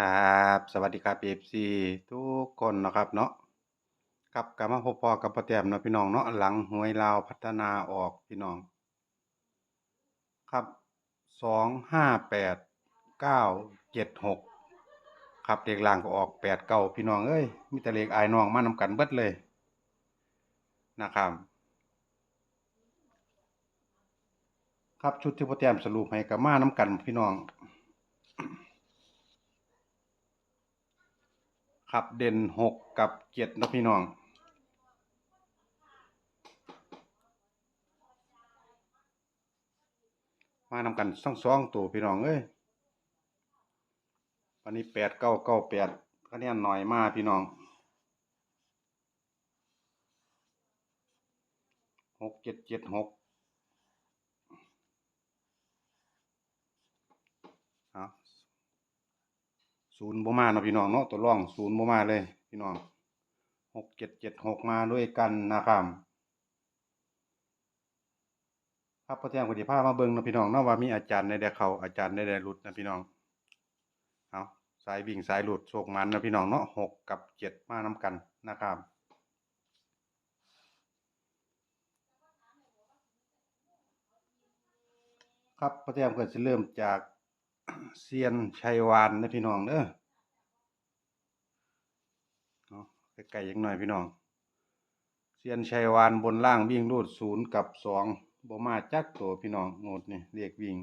ครับสวัสดีครับ FC ทุกคนนะครับเนาะครับกลับมาพบพอกับพ่อแต้มนะพี่น้องเนาะหลังหวยลาวพัฒนาออกพี่น้อง ครับสองห้าแปดเก้าเจ็ดหกครับเลขล่างก็ออกแปดเก้าพี่น้องเอ้ยมีแต่เลขอายน้องมานำกันเบิดเลยนะครับครับชุดที่พ่อแต้มสรุปให้กับมาน้ำกันพี่น้อง ครับเด่นหกกับเจ็ดนะพี่น้อง มานำกันสองสองตัวพี่น้องเอ้ยวันนี้แปดเก้าเก้าแปดคะแนนหน่อยมากพี่น้องหกเจ็ดเจ็ดหกเอา ศูนย์บ่มาเนาะพี่น้องเนาะตัวร่องศูนย์บ่มาเลยพี่น้องหกเจ็ดเจ็ดหกมาด้วยกันนะครับครับพระเจ้ากุฏิภามาเบิ่งเนาะพี่น้องเนาะว่ามีอาจารย์ในแดเขาอาจารย์ในแดหลุดนะพี่น้องเอาสายวิ่งสายหลุดโชคมันนะพี่น้องเนาะหกกับเจ็ดมานํกันนะครับครับพระเจ้าเกิดจะเริ่มจาก เซียนชัยวานนะพี่น้องเด้อเนาะใกล้ๆยังหน่อยพี่น้อง เซียนชัยวานบนล่างวิ่งรูดศูนย์กับสองบ่มาจักตัวพี่น้องโงดนี่เรียกวิ่ง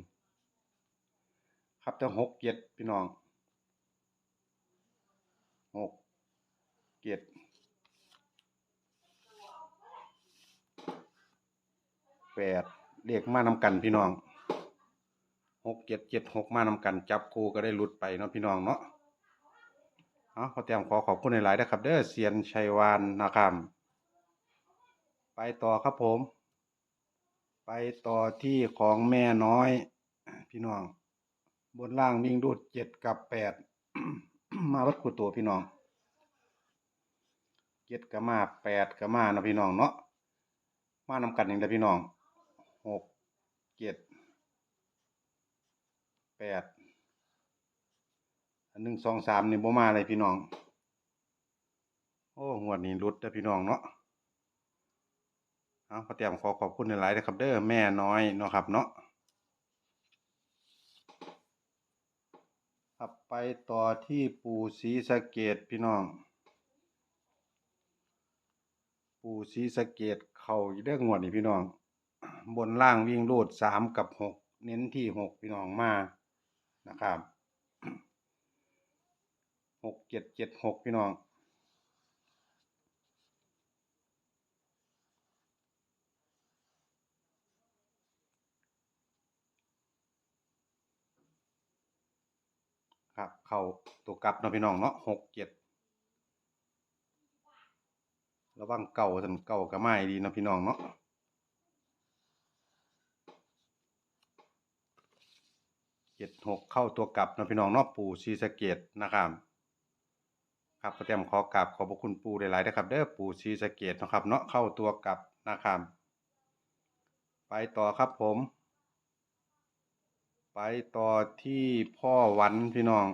ครับแต่หกเจ็ดพี่น้องหกเจ็ดแปดเรียกมานำกันพี่น้อง หกเจ็ดเจ็ดหกมานำกันจับคู่ก็ได้หลุดไปเนาะพี่น้องเนาะเอาขอเตรียมขอขอบคุณหลายๆนะครับ เด้อเซียนชัยวานนะครับไปต่อครับผม ไปต่อที่ของแม่น้อย พี่น้อง บนล่างวิ่งดูดเจ็ดกับแปดมาวัดคู่ตัวพี่น้องเจ็ดกับมาแปดกับมาเนาะพี่น้องเนาะมานำกันอย่างเดียพี่น้องหกเจ็ด แปดอันหนึ่งสองสามนี่บ่มาเลยพี่น้อง โอ้งวดนี้รุดเด้อพี่น้องเนาะเอาขอเตรียมขอขอบคุณในหลายๆนะครับ เด้อแม่น้อยเนาะครับเนาะครับไปต่อที่ปู่ศรีสะเกดพี่น้อง ปู่ศรีสะเกดเข่าอยู่เด้องวดนี่พี่น้อง บนล่างวิ่งรูดสามกับหกเน้นที่หกพี่น้องมา นะครับหกเจ็ดเจ็ดหกพี่น้องครับ เข้าตัวกลับเนาะพี่น้องเนาะหกเจ็ดระวังเก่าสันเก่ากับไม้ดีนะพี่น้องเนาะ จ็ดหกเข้าตัวกลับนะพี่น้องนาะปู่ชีสะเกตนะครับ ครับก็เตรียมขอกราบขอบพระคุณปู่หลายๆนะครับเด้อปู่ชีสะเกตนะครับเนาะเข้าตัวกลับนะครับ ไปต่อครับผม ไปต่อที่พ่อวันพี่น้อง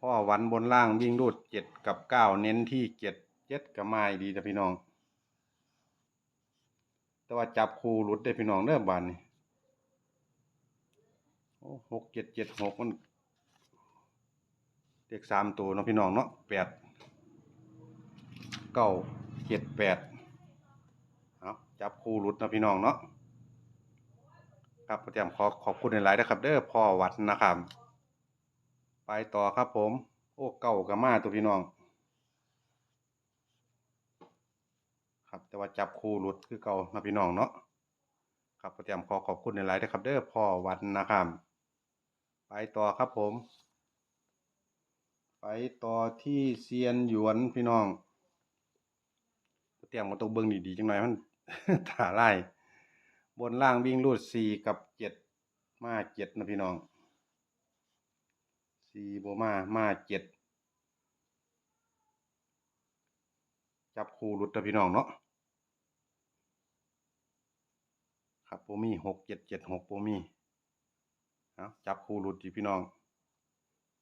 พ่อวันบนล่างวิ่งรูดเจ็ดกับเก้าเน้นที่เจ็ดเจ็ดกับไม้ดีนะพี่น้อง แต่ว่าจับคู่หลุดได้พี่น้องเด้อบานนี้ โอ้หกเจ็ดเจ็ดหกมันเด็กสามตัวเนาะพี่น้องเนาะแปดเก้าเจ็ดแปดเอาจับคู่หลุดนะพี่น้องเนาะครับก็เตรียมขอขอบคุณในหลายนะครับเด้อพ่อวัดนะครับ ไปต่อครับผม โอ้เก่ากับมาตัวพี่น้อง ครับแต่ว่าจับคู่หลุดคือเก่านะพี่น้องเนาะครับก็เตรียมขอขอบคุณในหลายนะครับเด้อพ่อวัดนะครับ ไปต่อครับผม ไปต่อที่เซียนหยวนพี่น้องเตรียมมาตัวเบิ้งดีๆจังหน่อยมันถ่าไล่บนล่างวิ่งรูดสี่กับเจ็ดมาเจ็ดนะพี่น้องสี่โบมามาเจ็ดจับคู่รุดนะพี่น้องเนาะครับโปมีหกเจ็ดเจ็ดหกโปมี เอาจับคู่รุดดีพี่น้อง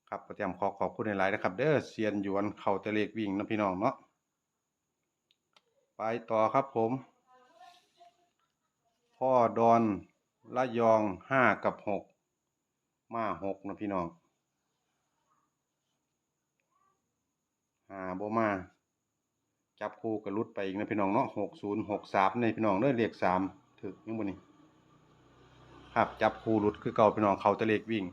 ครับประจำขอขอบคุณในหลายนะครับ เด้อเซียนหยวนเข่าตะเลกวิ่งนะพี่น้องเนาะไปต่อครับผม พ่อดอนละยองห้ากับหกมาหกนะพี่น้องหาโบมา จับคู่กับรุดไปอีกนะพี่น้องเนาะหกศูนย์หกสามในพี่น้องเด้อเลขสามถึกยังบนนี้ ครับจับคูรุดคือเก่าพี่น้องเขาตะเลกวิ่ง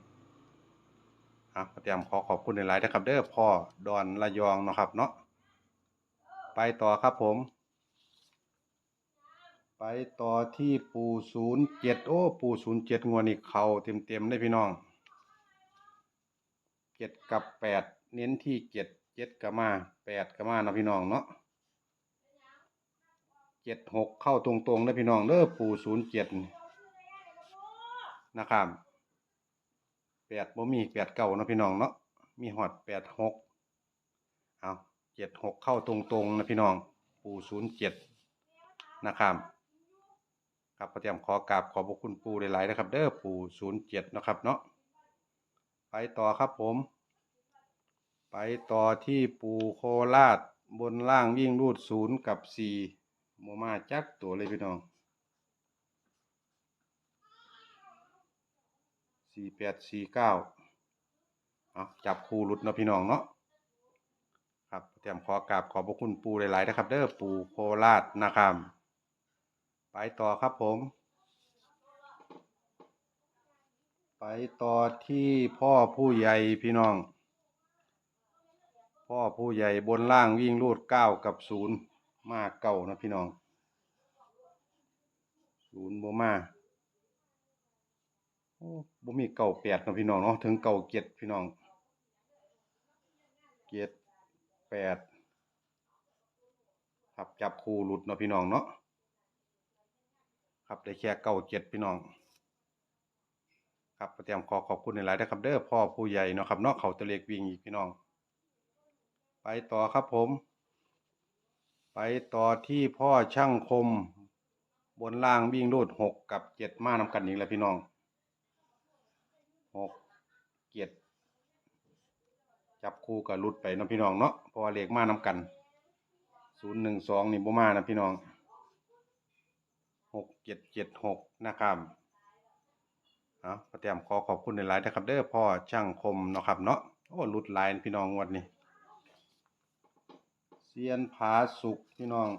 ครับเตรียมขอขอบคุณในไลน์นะครับ เด้อพ่อดอนระยองเนาะครับ เนาะไปต่อครับผม ไปต่อที่ปูศูนย์เจ็ดโอ้ปูศูนย์เจ็ดงวดนี่เขาเต็มเต็มได้พี่น้องเจ็ดกับแปดเน้นที่เจ็ดเจ็ดกับมาแปดกับมาเนาะพี่น้องเนาะเจ็ดหกเข้าตรงๆได้พี่น้องเด้อปูศูนย์เจ็ด นะครับแปดบ่มีแปดเก้าเนาะพี่น้องเนาะมีฮอดแปดหกเอาเจ็ดหกเข้าตรงๆนะพี่น้อง ปูศูนย์เจ็ดนะครับครับประเตรียมขอกราบขอบพระคุณปูหลายๆนะครับ เด้อปูศูนย์เจ็ดนะครับเนาะไปต่อครับผม ไปต่อที่ปูโคราชบนล่างวิ่งรูดศูนย์กับสี่โมมาจักตัวเลยพี่น้อง สี่แปดสี่เก้าเอาจับคู่หลุดเนาะพี่น้องเนาะครับเตรียมขอกราบขอบพระคุณปูหลายๆนะครับ เด้อปูโคราชนะครับไปต่อครับผม ไปต่อที่พ่อผู้ใหญ่พี่น้อง พ่อผู้ใหญ่บนล่างวิ่งรูดเก้ากับศูนย์มาเก้านะพี่น้องศูนย์บ่มา บ่มีเก่าแปดนะพี่น้องเนาะถึงเก่าเจ็ดพี่น้องเจ็ดแปดครับจับคู่หลุดเนาะพี่น้องเนาะครับได้แค่เก่าเจ็ดพี่น้อง ครับเตรียมขอขอบคุณในหลายๆนะครับเด้อพ่อผู้ใหญ่เนาะครับเนาะเขาตะเลกวิ่งอีกพี่น้อง ไปต่อครับผม ไปต่อที่พ่อช่างคม บนล่างวิ่งรูดหกกับเจ็ดมานำกันอีกแล้วพี่น้อง หกเจ็ดจับคู่กับรุดไปนะพี่น้องเนาะเพราะว่าเลขมานำกันศูนย์หนึ่งสองนี่บ่มานะพี่น้องหกเจ็ดเจ็ดหกนะครับเอาพอเตรียมขอขอบคุณในไลน์นะครับเด้อพ่อช่างคมเนาะครับเนาะโอ้รุดไลน์พี่น้องงวันนี้เซียนผาสุกพี่น้อง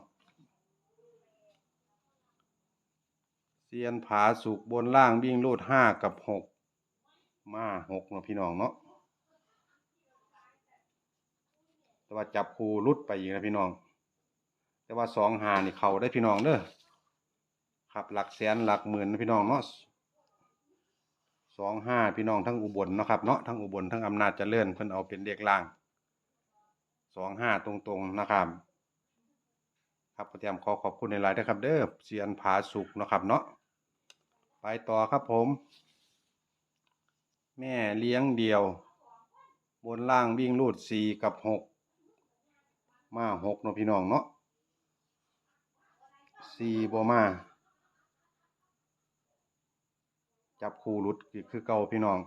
เซียนผาสุกบนล่างวิ่งรูดห้ากับหก มาหกเนาะพี่น้องเนาะแต่ว่าจับคูรุดไปอีกนะพี่น้อง แต่ว่าสองหานี่เขาได้พี่น้องเด้อครับหลักแสนหลักหมื่นนะพี่น้องเนาะสองห้าพี่น้องทั้งอุบลเนาะครับเนาะทั้งอุบลทั้งอำนาจเจริญเพิ่นเอาเป็นเด็กล่างสองห้าตรงๆนะครับครับเตรียมขอขอบคุณในไลน์นะครับเด้อเซียนผาสุกนะครับเนาะไปต่อครับผม แม่เลี้ยงเดียว บนล่างวิ่งรูดสี่กับหกมาหกเนาะพี่น้องเนาะสี่บมา จับคู่รุดคือเก่าพี่น้อง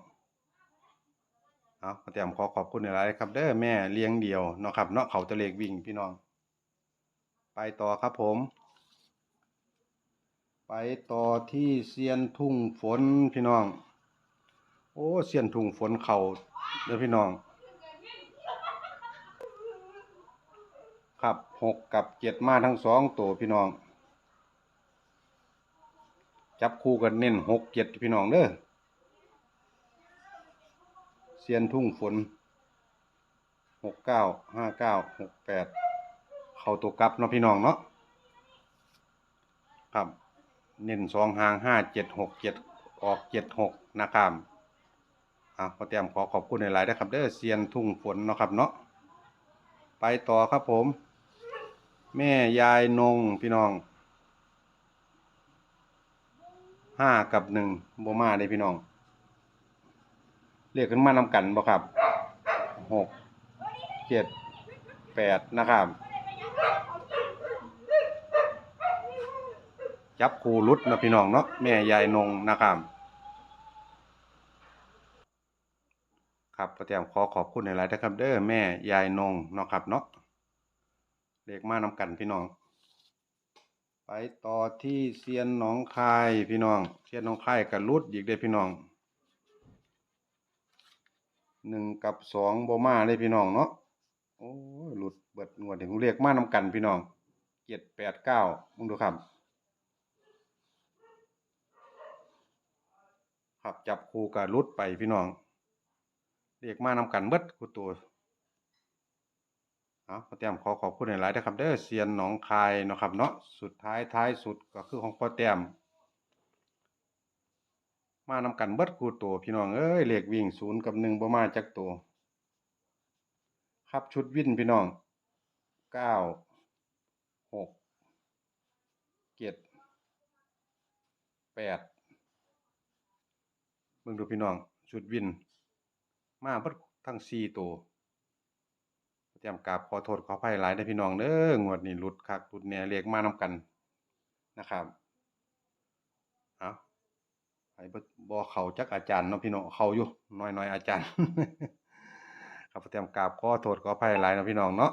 เอาเตรียมขอขอบคุณในไลน์ครับ เด้อแม่เลี้ยงเดียวเนาะครับเนาะเขาตะเลกวิ่งพี่น้อง ไปต่อครับผม ไปต่อที่เซียนทุ่งฝนพี่น้อง อ้เสียนถุงฝนเข่าเด้อพี่น้อง ครับหกกับเจ็ดมาทั้งสองตัวพี่น้อง จับคู่กันเน้นหกเจ็ดพี่น้องเด้อเสียนทุ่งฝนหกเก้าห้าเก้าหกแปดเข้าตัวกลับเนาะพี่น้องเนาะครับเน้นสองหางห้าเจ็ดหกเจ็ดออกเจ็ดหกนะครับ อะขอเตรียมขอขอบคุณหลายๆนะครับเด้อเซียนทุ่งฝนเนาะครับเนาะไปต่อครับผม แม่ยายนงพี่น้องห้ากับหนึ่งโบมาได้พี่น้องเรียกกันมานำกันบ่ครับหกเจ็ดแปดนะครับ จับคูรุดนะพี่น้องเนาะแม่ยายนงนะครับ ครับพ่อแต้มขอขอบคุณหลายๆนะครับ เด้อแม่ยายนงเนาะครับเนาะเลขมานำกันพี่น้อง ไปต่อที่เซียนหนองคายพี่น้องเซียนหนองคายกับรุดอีกได้พี่น้องหนึ่งกับสองโบมาเลยพี่น้องเนาะโอ้หลุดเบิดงวดถึงเรียกมานำกันพี่น้องเจ็ดแปดเก้ามึงดูครับครับจับคู่กับรุดไปพี่น้อง เรียกมานำกันเบิดกูตัวเอาพ่อแต้มขอขอบคุณหลายๆนะครับเด้อเซียนหนองคายนะครับเนาะสุดท้ายท้ายสุดก็คือของพ่อแต้มมานำกันเบิดกูตัวพี่น้องเอ้ยเลขวิ่งศูนย์กับหนึ่งบ่มาจักตัวครับชุดวิ่นพี่น้องเก้าหกเจ็ดแปดเบิ่งดูพี่น้องชุดวิน มาเบิดทั้งสี่ตัวเตรียมกราบขอโทษขออภัยหลายเด้พี่น้องเด้องวดนี้หลุดคักหลุดแหน่ยเรียกมานำกันนะครับเอาไปบ่บ่เขาจักอาจารย์เนาะพี่น้องเขาอยู่น้อยๆอยอาจารย์ ครับเตรียมกราบขอโทษขออภัยหลายนะพี่น้องเนาะ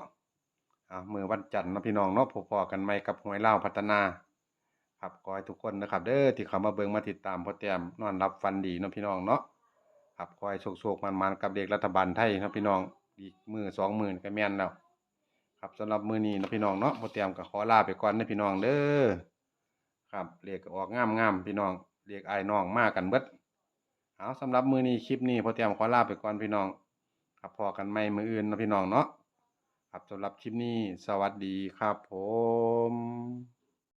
เอามือวันจันทร์นะพี่น้องเนาะพบๆกันใหม่กับหวยเลาพัฒนา ครับขอให้ทุกคนนะครับ เด้อที่เขามาเบิ่งมาติดตามพ่อแต้มนอนรับฟันดีเนาะพี่น้องเนาะ ครับขอให้โชคๆมันๆกับเด็กรัฐบาลไทยนะพี่น้องอีกมือสองหมื่นก็แม่นแล้วครับสำหรับมือนี้นะพี่น้องเนาะบ่เตรียมก็ขอลาไปก่อนเด้อพี่น้องเด้อครับเลขก็ออกงามๆพี่น้องเลขอ้น้องมากกันเบิดเอาสำหรับมือนี้คลิปนี้พอเตรียมขอลาไปก่อนพี่น้อง ครับพอกันใหม่มืออื่นนะพี่น้องเนาะครับสำหรับคลิปนี้สวัสดีครับผม